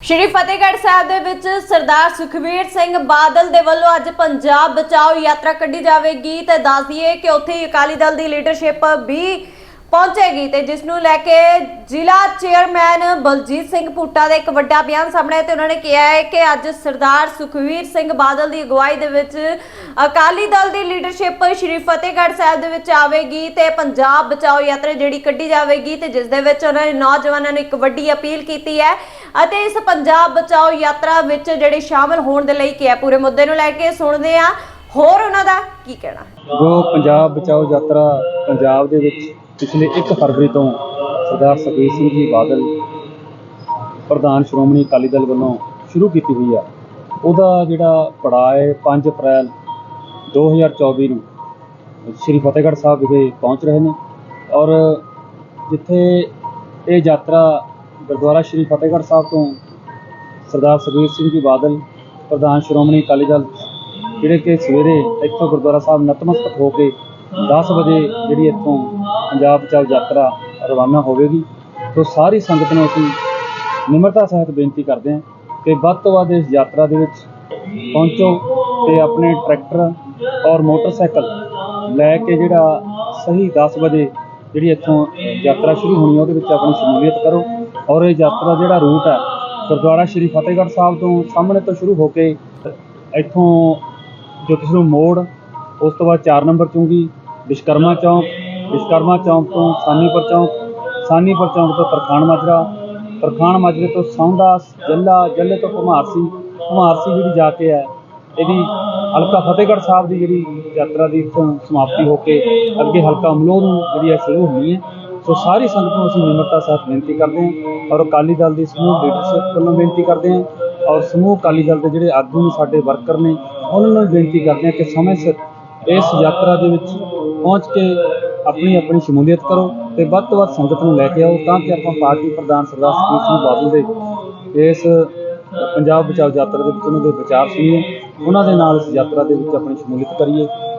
ਸ਼੍ਰੀ ਫਤਿਹਗੜ੍ਹ ਸਾਹਿਬ ਦੇ ਵਿੱਚ ਸਰਦਾਰ ਸੁਖਵੀਰ ਸਿੰਘ ਬਾਦਲ ਦੇ ਵੱਲੋਂ ਅੱਜ ਪੰਜਾਬ ਬਚਾਓ ਯਾਤਰਾ ਕੱਢੀ ਜਾਵੇਗੀ ਤੇ ਦੱਸ ਦਈਏ ਕਿ ਉੱਥੇ ਅਕਾਲੀ ਦਲ ਦੀ ਲੀਡਰਸ਼ਿਪ ਵੀ ਪਹੁੰਚੇਗੀ ਤੇ ਜਿਸ ਨੂੰ ਲੈ ਕੇ ਜ਼ਿਲ੍ਹਾ ਚੇਅਰਮੈਨ ਬਲਜੀਤ ਸਿੰਘ ਭੁੱਟਾ ਦਾ ਇੱਕ ਵੱਡਾ ਬਿਆਨ ਸਾਹਮਣੇ ਆਇਆ ਤੇ ਉਹਨਾਂ ਨੇ ਕਿਹਾ ਹੈ ਕਿ ਅੱਜ ਸਰਦਾਰ ਸੁਖਵੀਰ ਸਿੰਘ ਬਾਦਲ ਦੀ ਅਗਵਾਈ ਦੇ ਵਿੱਚ ਅਕਾਲੀ ਦਲ ਦੀ ਲੀਡਰਸ਼ਿਪ ਸ਼੍ਰੀ ਫਤਿਹਗੜ੍ਹ ਸਾਹਿਬ ਦੇ ਵਿੱਚ ਆਵੇਗੀ ਤੇ ਪੰਜਾਬ ਬਚਾਓ ਯਾਤਰਾ ਜਿਹੜੀ ਕੱਢੀ ਜਾਵੇਗੀ ਤੇ ਜਿਸ ਦੇ ਵਿੱਚ ਉਹਨਾਂ ਨੇ ਨੌਜਵਾਨਾਂ ਨੂੰ ਇੱਕ ਵੱਡੀ ਅਪੀਲ ਕੀਤੀ ਹੈ ਅਤੇ ਇਸ ਪੰਜਾਬ ਬਚਾਓ ਯਾਤਰਾ ਵਿੱਚ ਜਿਹੜੇ ਸ਼ਾਮਲ ਹੋਣ ਦੇ ਲਈ ਕਿਹਾ, ਪੂਰੇ ਮੁੱਦੇ ਨੂੰ ਲੈ ਕੇ ਸੁਣਦੇ ਆ ਹੋਰ ਉਹਨਾਂ ਦਾ ਕੀ ਕਹਿਣਾ? ਜੋ ਪੰਜਾਬ ਬਚਾਓ ਯਾਤਰਾ ਪੰਜਾਬ ਦੇ ਵਿੱਚ ਪਿਛਲੇ 1 ਫਰਵਰੀ ਤੋਂ ਸਰਦਾਰ ਸੁਖਬੀਰ ਸਿੰਘ ਜੀ ਬਾਦਲ, ਪ੍ਰਧਾਨ ਸ਼੍ਰੋਮਣੀ ਅਕਾਲੀ ਦਲ ਵੱਲੋਂ ਸ਼ੁਰੂ ਕੀਤੀ ਹੋਈ ਆ। ਉਹਦਾ ਜਿਹੜਾ ਪੜਾਅ ਹੈ 5 ਅਪ੍ਰੈਲ 2024 ਨੂੰ ਸ੍ਰੀ ਫਤਿਹਗੜ੍ਹ ਸਾਹਿਬ ਵਿਖੇ ਪਹੁੰਚ ਰਹੇ ਨੇ। ਔਰ ਜਿੱਥੇ ਇਹ ਯਾਤਰਾ ਗੁਰਦੁਆਰਾ ਸ੍ਰੀ ਫਤਿਹਗੜ੍ਹ ਸਾਹਿਬ ਤੋਂ ਸਰਦਾਰ ਸੁਖਬੀਰ ਸਿੰਘ ਜੀ ਬਾਦਲ, ਪ੍ਰਧਾਨ ਸ਼੍ਰੋਮਣੀ ਅਕਾਲੀ ਦਲ, ਜਿਹੜੇ ਕਿ ਸਵੇਰੇ ਇੱਥੋਂ ਗੁਰਦੁਆਰਾ ਸਾਹਿਬ ਨਤਮਸਤਕ ਹੋ ਕੇ 10 ਵਜੇ ਜਿਹੜੀ ਇੱਥੋਂ ਪੰਜਾਬ ਚੱਲ ਯਾਤਰਾ ਰਵਾਨਾ ਹੋਵੇਗੀ, ਤੋਂ ਸਾਰੀ ਸੰਗਤ ਨੂੰ ਅਸੀਂ ਨਿਮਰਤਾ ਸਹਿਤ ਬੇਨਤੀ ਕਰਦੇ ਹਾਂ ਕਿ ਵੱਧ ਤੋਂ ਵੱਧ ਇਸ ਯਾਤਰਾ ਦੇ ਵਿੱਚ ਪਹੁੰਚੋ ਤੇ ਆਪਣੇ ਟਰੈਕਟਰ ਔਰ ਮੋਟਰਸਾਈਕਲ ਲੈ ਕੇ ਜਿਹੜਾ ਸਹੀ 10 ਵਜੇ ਜਿਹੜੀ ਇੱਥੋਂ ਯਾਤਰਾ ਸ਼ੁਰੂ ਹੋਣੀ ਹੈ, ਉਹਦੇ ਵਿੱਚ ਆਪਣੀ ਸ਼ਮੂਲੀਅਤ ਕਰੋ। ਔਰ ਇਹ ਯਾਤਰਾ ਜਿਹੜਾ ਰੂਟ ਹੈ, ਗੁਰਦੁਆਰਾ ਸ਼੍ਰੀ ਫਤਿਹਗੜ੍ਹ ਸਾਹਿਬ ਤੋਂ ਸਾਹਮਣੇ ਤੋਂ ਸ਼ੁਰੂ ਹੋ ਕੇ ਇੱਥੋਂ ਜੋਤਿਸਰੂ ਮੋੜ, ਉਸ ਤੋਂ ਬਾਅਦ 4 ਨੰਬਰ ਚੁੰਗੀ, ਵਿਸ਼ਕਰਮਾ ਚੌਂਕ ਵਿਸ਼ਕਰਮਾ ਚੌਂਕ ਤੋਂ ਸਾਨੀਪੁਰ ਚੌਂਕ ਸਾਨੀਪੁਰ ਚੌਂਕ ਤੋਂ ਤਰਖਾਣ ਮਾਜਰਾ, ਤਰਖਾਣ ਮਾਜਰੇ ਤੋਂ ਸੌਂਦਾ ਜੱਲਾ, ਜੱਲੇ ਤੋਂ ਘੁਮਾਰਸੀ ਘੁਮਾਰਸੀ ਜਿਹੜੀ ਜਾ ਕੇ ਹੈ, ਇਹਦੀ ਹਲਕਾ ਫਤਿਹਗੜ੍ਹ ਸਾਹਿਬ ਦੀ ਜਿਹੜੀ ਯਾਤਰਾ ਦੀ ਇੱਥੋਂ ਸਮਾਪਤੀ ਹੋ ਕੇ ਅੱਗੇ ਹਲਕਾ ਅਮਲੋਹ ਨੂੰ ਜਿਹੜੀ ਹੈ ਸ਼ੁਰੂ ਹੋਣੀ ਹੈ। ਸੋ ਸਾਰੀ ਸੰਗਤ ਨੂੰ ਅਸੀਂ ਨਿਮਰਤਾ ਸਾਥ ਬੇਨਤੀ ਕਰਦੇ ਹਾਂ ਔਰ ਅਕਾਲੀ ਦਲ ਦੀ ਸਮੂਹ ਲੀਡਰਸ਼ਿਪ ਵੱਲੋਂ ਬੇਨਤੀ ਕਰਦੇ ਹਾਂ ਔਰ ਸਮੂਹ ਅਕਾਲੀ ਦਲ ਦੇ ਜਿਹੜੇ ਆਗੂ ਨੇ, ਸਾਡੇ ਵਰਕਰ ਨੇ, ਉਹਨਾਂ ਨੂੰ ਵੀ ਬੇਨਤੀ ਕਰਦੇ ਹਾਂ ਕਿ ਸਮੇਂ ਸਿਰ ਇਸ ਯਾਤਰਾ ਦੇ ਵਿੱਚ ਪਹੁੰਚ ਕੇ ਆਪਣੀ ਆਪਣੀ ਸ਼ਮੂਲੀਅਤ ਕਰੋ ਤੇ ਵੱਧ ਤੋਂ ਵੱਧ ਸੰਗਤ ਨੂੰ ਲੈ ਕੇ ਆਓ ਤਾਂ ਕਿ ਆਪਾਂ ਪਾਰਟੀ ਪ੍ਰਧਾਨ ਸਰਦਾਰ ਸੁਖਬੀਰ ਸਿੰਘ ਬਾਦਲ ਦੇ ਇਸ ਪੰਜਾਬ ਬਚਾਓ ਯਾਤਰਾ ਦੇ ਵਿੱਚ ਉਹਨਾਂ ਦੇ ਵਿਚਾਰ ਸੁਣੀਏ, ਉਹਨਾਂ ਦੇ ਨਾਲ ਇਸ ਯਾਤਰਾ ਦੇ ਵਿੱਚ ਆਪਣੀ ਸ਼ਮੂਲੀਅਤ ਕਰੀਏ।